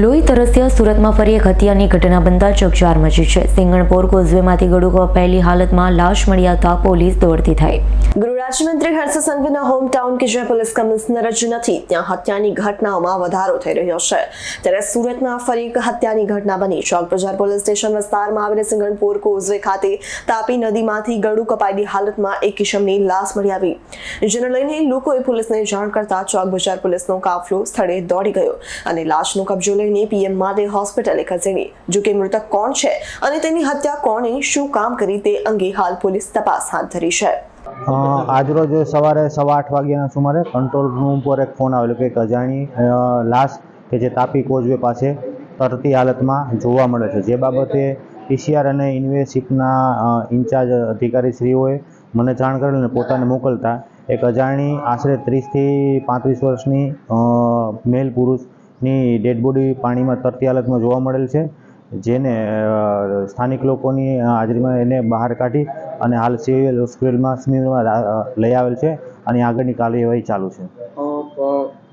લોહી તરસ્યા સુરતમાં ફરી એક હત્યાની ઘટના બનતા ચકચાર મચી છે. સિંગણપોર કોઝવેમાંથી ગળું કપાયેલી હાલતમાં લાશ મળી આવતા પોલીસ દોડતી થઈ. રાજ્યમંત્રી હર્ષ સંઘવીના હોમ ટાઉન કે જ્યાં પોલીસ કમિશનર જ નથી, ત્યાં હત્યાની ઘટનાઓમાં વધારો થઈ રહ્યો છે. ત્યારે સુરતમાં ફરી એક હત્યાની ઘટના બની. ચોક બજાર પોલીસ સ્ટેશન વિસ્તારમાં આવેલ સિંગણપુર, કોઝવે ખાતે તાપી નદીમાંથી ગળું કપાયેલી હાલતમાં એક કિશમની લાશ મળી આવી. જેને લઈને લોકોએ પોલીસને જાણ કરતા ચોક બજાર પોલીસનો કાફલો સ્થળે દોડી ગયો અને લાશનો કબજો લઈને પીએમ માટે હોસ્પિટલે ખસેડી. જોકે મૃતક કોણ છે અને તેની હત્યા કોણે, શું કામ કરી તે અંગે હાલ પોલીસ તપાસ હાથ ધરી છે. આજરોજ સવારે સવા આઠ વાગ્યાના સુમારે કંટ્રોલ રૂમ પર એક ફોન આવેલો કે એક અજાણી લાશ કે જે તાપી કોઝવે પાસે તરતી હાલતમાં જોવા મળે છે. જે બાબતે પીસીઆર અને ઇન્વેસ્ટિગના ઇન્ચાર્જ અધિકારીશ્રીઓએ મને જાણ કરેલ અને પોતાને મોકલતા એક અજાણી, આશરે ત્રીસથી પાંત્રીસ વર્ષની મેલ પુરુષની ડેડ બોડી પાણીમાં તરતી હાલતમાં જોવા મળેલ છે. જેને સ્થાનિક લોકોની હાજરીમાં એને બહાર કાઢી અને હાલ સિવિલ હોસ્પિટલમાં સ્મીરમાં લઈ આવેલ છે અને આગળની કાર્યવાહી ચાલુ છે.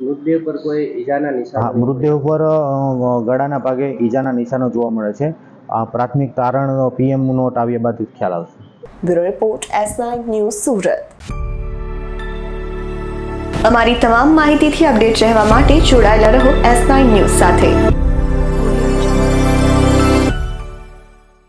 મૃતદેહ પર કોઈ ઈજાના નિશાન મૃતદેહ ઉપર ગળાના ભાગે ઈજાના નિશાનો જોવા મળે છે. આ પ્રાથમિક તારણ પીએમ નોટ આવ્યા બાદ ખ્યાલ આવશે. Bureau report S nine news Surat. અમારી તમામ માહિતીથી અપડેટ રહેવા માટે જોડાયેલા રહો એસ ન્યૂઝ સાથે.